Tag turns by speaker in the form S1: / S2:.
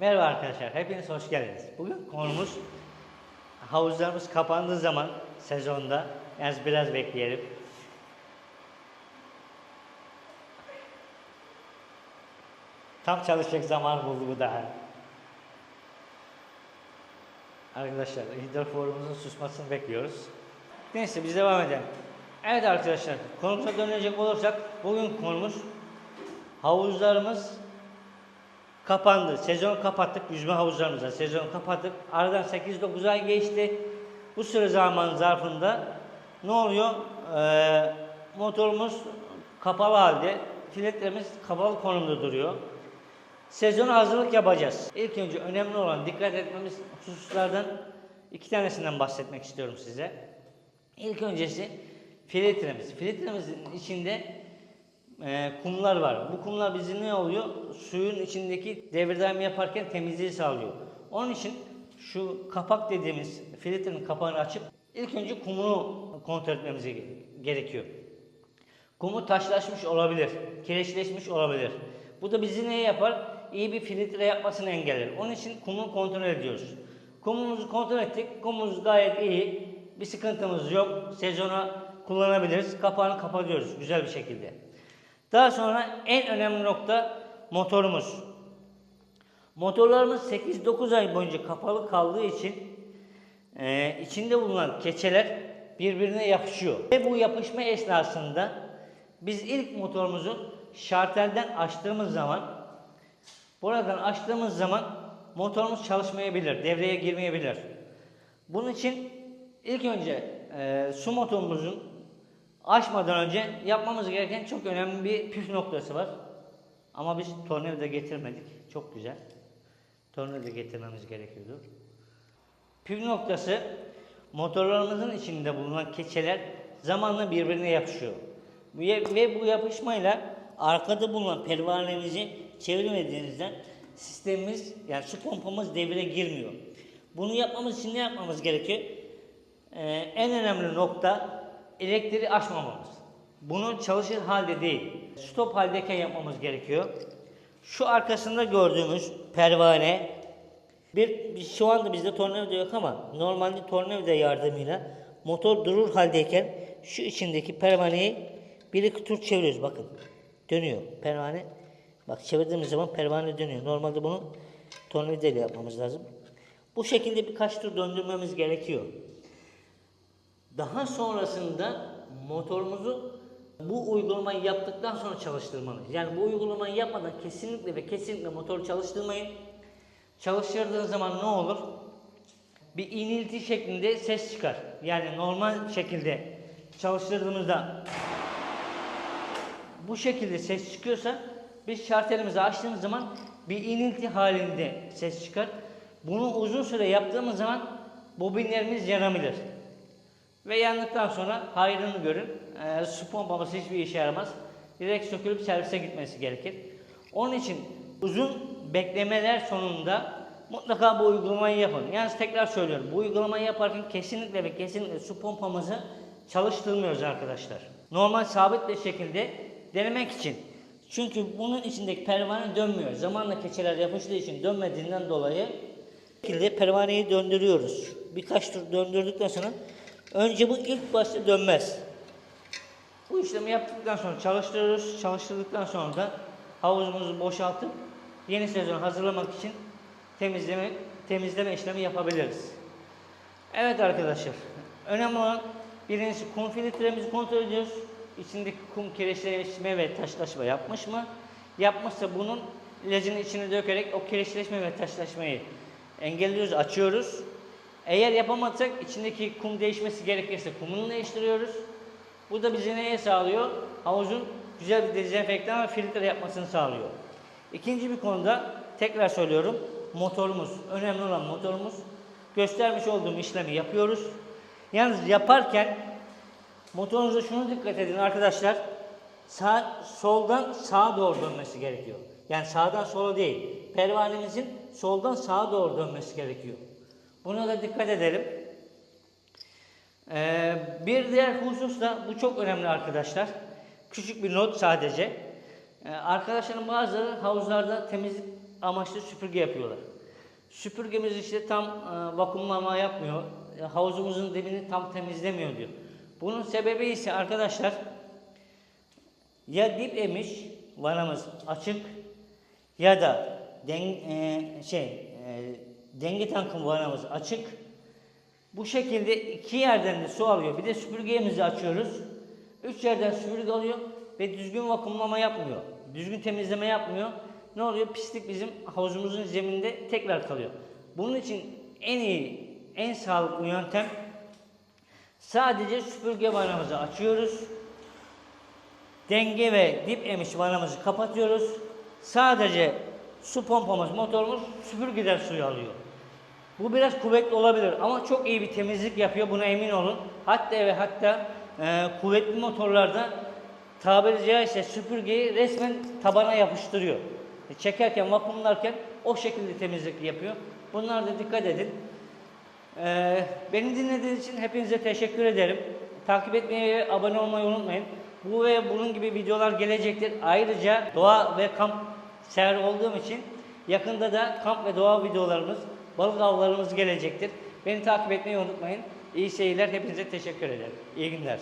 S1: Merhaba arkadaşlar, hepiniz hoş geldiniz. Bugün konumuz havuzlarımız kapandığı zaman sezonda, yani biraz bekleyelim. Tam çalışacak zaman buldu bu daha. Arkadaşlar, hidroforumuzun susmasını bekliyoruz. Neyse biz devam edelim. Evet arkadaşlar, konumuza dönecek olursak bugün konumuz havuzlarımız kapandı. Sezon kapattık. Yüzme havuzlarımıza sezon kapattık. Aradan 8-9 ay geçti. Bu süre zaman zarfında ne oluyor? Ee, motorumuz kapalı halde. Filtrelerimiz kapalı konumda duruyor. Sezona hazırlık yapacağız. İlk önce önemli olan dikkat etmemiz hususlardan iki tanesinden bahsetmek istiyorum size. İlk öncesi filtremiz. Filtremizin içinde e, kumlar var. Bu kumlar bizi ne oluyor? Suyun içindeki devir daim yaparken temizliği sağlıyor. Onun için şu kapak dediğimiz filtrenin kapağını açıp ilk önce kumunu kontrol etmemiz ge- gerekiyor. Kumu taşlaşmış olabilir, kireçleşmiş olabilir. Bu da bizi ne yapar? İyi bir filtre yapmasını engeller. Onun için kumu kontrol ediyoruz. Kumumuzu kontrol ettik. Kumumuz gayet iyi. Bir sıkıntımız yok. Sezona kullanabiliriz. Kapağını kapatıyoruz güzel bir şekilde. Daha sonra en önemli nokta motorumuz. Motorlarımız 8-9 ay boyunca kapalı kaldığı için e, içinde bulunan keçeler birbirine yapışıyor. Ve bu yapışma esnasında biz ilk motorumuzu şartelden açtığımız zaman buradan açtığımız zaman motorumuz çalışmayabilir, devreye girmeyebilir. Bunun için ilk önce e, su motorumuzun açmadan önce yapmamız gereken çok önemli bir püf noktası var. Ama biz tornavida getirmedik. Çok güzel. Tornavida getirmemiz gerekiyordu. Püf noktası motorlarımızın içinde bulunan keçeler zamanla birbirine yapışıyor. Ve bu yapışmayla arkada bulunan pervanemizi çevirmediğinizden sistemimiz yani su pompamız devre girmiyor. Bunu yapmamız için ne yapmamız gerekiyor? Ee, en önemli nokta elektriği açmamamız. Bunu çalışır halde değil, stop haldeyken yapmamız gerekiyor. Şu arkasında gördüğümüz pervane bir, şu anda bizde tornavida yok ama normalde tornavida yardımıyla motor durur haldeyken şu içindeki pervaneyi bir iki tur çeviriyoruz bakın. Dönüyor pervane. Bak çevirdiğimiz zaman pervane dönüyor. Normalde bunu tornavida ile yapmamız lazım. Bu şekilde birkaç tur döndürmemiz gerekiyor. Daha sonrasında motorumuzu bu uygulamayı yaptıktan sonra çalıştırmalıyız. Yani bu uygulamayı yapmadan kesinlikle ve kesinlikle motoru çalıştırmayın. Çalıştırdığınız zaman ne olur? Bir inilti şeklinde ses çıkar. Yani normal şekilde çalıştırdığımızda bu şekilde ses çıkıyorsa biz şartelimizi açtığımız zaman bir inilti halinde ses çıkar. Bunu uzun süre yaptığımız zaman bobinlerimiz yanabilir. Ve yandıktan sonra hayrını görün. Ee, su pompaması hiçbir işe yaramaz. Direkt sökülüp servise gitmesi gerekir. Onun için uzun beklemeler sonunda mutlaka bu uygulamayı yapın. Yalnız tekrar söylüyorum. Bu uygulamayı yaparken kesinlikle ve kesinlikle su pompamızı çalıştırmıyoruz arkadaşlar. Normal sabit bir şekilde denemek için. Çünkü bunun içindeki pervane dönmüyor. Zamanla keçeler yapıştığı için dönmediğinden dolayı şekilde pervaneyi döndürüyoruz. Birkaç tur döndürdükten sonra önce bu ilk başta dönmez. Bu işlemi yaptıktan sonra çalıştırıyoruz. Çalıştırdıktan sonra da havuzumuzu boşaltıp yeni sezon hazırlamak için temizleme temizleme işlemi yapabiliriz. Evet arkadaşlar. Önemli olan birincisi kum filtremizi kontrol ediyoruz. İçindeki kum kireçleşme ve taşlaşma yapmış mı? Yapmışsa bunun ilacını içine dökerek o kireçleşme ve taşlaşmayı engelliyoruz, açıyoruz. Eğer yapamazsak içindeki kum değişmesi gerekirse kumunu değiştiriyoruz. Bu da bize neye sağlıyor? Havuzun güzel bir dezenfektan ve filtre yapmasını sağlıyor. İkinci bir konuda tekrar söylüyorum. Motorumuz, önemli olan motorumuz. Göstermiş olduğum işlemi yapıyoruz. Yalnız yaparken motorunuza şunu dikkat edin arkadaşlar. Sağ, soldan sağa doğru dönmesi gerekiyor. Yani sağdan sola değil. Pervanemizin soldan sağa doğru dönmesi gerekiyor. Buna da dikkat edelim. Ee, bir diğer husus da bu çok önemli arkadaşlar. Küçük bir not sadece. Ee, arkadaşlarım bazıları havuzlarda temizlik amaçlı süpürge yapıyorlar. Süpürgemiz işte tam e, vakumlama yapmıyor. E, havuzumuzun dibini tam temizlemiyor diyor. Bunun sebebi ise arkadaşlar ya dip emiş vanamız açık ya da den, e, şey e, denge tankın vanamız açık. Bu şekilde iki yerden de su alıyor. Bir de süpürgemizi açıyoruz. Üç yerden süpürge alıyor ve düzgün vakumlama yapmıyor. Düzgün temizleme yapmıyor. Ne oluyor? Pislik bizim havuzumuzun zemininde tekrar kalıyor. Bunun için en iyi, en sağlıklı yöntem sadece süpürge vanamızı açıyoruz. Denge ve dip emiş vanamızı kapatıyoruz. Sadece su pompamız, motorumuz süpürgeden suyu alıyor. Bu biraz kuvvetli olabilir ama çok iyi bir temizlik yapıyor buna emin olun. Hatta ve hatta e, kuvvetli motorlarda tabiri caizse süpürgeyi resmen tabana yapıştırıyor. E, çekerken, vakumlarken o şekilde temizlik yapıyor. Bunlar da dikkat edin. Ee, beni dinlediğiniz için hepinize teşekkür ederim. Takip etmeyi ve abone olmayı unutmayın. Bu ve bunun gibi videolar gelecektir. Ayrıca doğa ve kamp sever olduğum için yakında da kamp ve doğa videolarımız, balık avlarımız gelecektir. Beni takip etmeyi unutmayın. İyi seyirler. Hepinize teşekkür ederim. İyi günler.